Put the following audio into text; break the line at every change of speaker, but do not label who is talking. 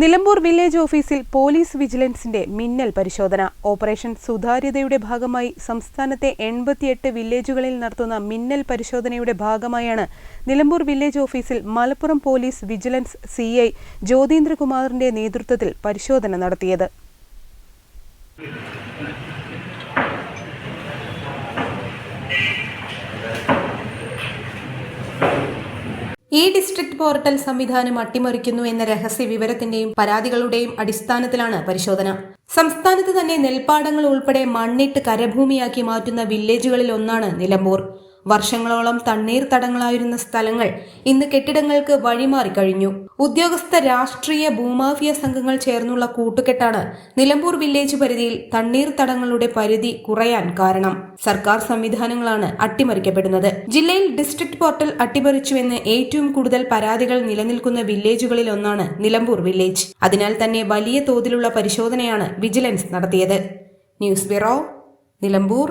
Nilambur village ഓഫീസിൽ police വിജിലൻസിന്റെ മിന്നൽ പരിശോധന. ഓപ്പറേഷൻ സുതാര്യതയുടെ ഭാഗമായി സംസ്ഥാനത്തെ എൺപത്തിയെട്ട് വില്ലേജുകളിൽ നടത്തുന്ന മിന്നൽ പരിശോധനയുടെ ഭാഗമായാണ് നിലമ്പൂർ വില്ലേജ് ഓഫീസിൽ Malappuram police vigilance C I ജ്യോതീന്ദ്രകുമാറിന്റെ നേതൃത്വത്തിൽ പരിശോധന നടത്തിയത്.
ഈ ഡിസ്ട്രിക്ട് പോർട്ടൽ സംവിധാനം അട്ടിമറിക്കുന്നു എന്ന രഹസ്യ വിവരത്തിന്റെയും പരാതികളുടെയും അടിസ്ഥാനത്തിലാണ് പരിശോധന. സംസ്ഥാനത്ത് തന്നെ നെൽപ്പാടങ്ങൾ ഉൾപ്പെടെ മണ്ണിട്ട് കരഭൂമിയാക്കി മാറ്റുന്ന വില്ലേജുകളിൽ ഒന്നാണ് നിലമ്പൂർ. വർഷങ്ങളോളം തണ്ണീർ തടങ്ങളായിരുന്ന സ്ഥലങ്ങൾ ഇന്ന് കെട്ടിടങ്ങൾക്ക് വഴിമാറി കഴിഞ്ഞു. ഉദ്യോഗസ്ഥ രാഷ്ട്രീയ ഭൂമാഫിയ സംഘങ്ങൾ ചേർന്നുള്ള കൂട്ടുകെട്ടാണ് നിലമ്പൂർ വില്ലേജ് പരിധിയിൽ തണ്ണീർ തടങ്ങളുടെ പരിധി കുറയാൻ കാരണം. സർക്കാർ സംവിധാനങ്ങളാണ് അട്ടിമറിക്കപ്പെടുന്നത്. ജില്ലയിൽ ഡിസ്ട്രിക്ട് പോർട്ടൽ അട്ടിമറിച്ചുവെന്ന് ഏറ്റവും കൂടുതൽ പരാതികൾ നിലനിൽക്കുന്ന വില്ലേജുകളിൽ ഒന്നാണ് നിലമ്പൂർ വില്ലേജ്. അതിനാൽ തന്നെ വലിയ തോതിലുള്ള പരിശോധനയാണ് വിജിലൻസ് നടത്തിയത്. News bureau Nilambur.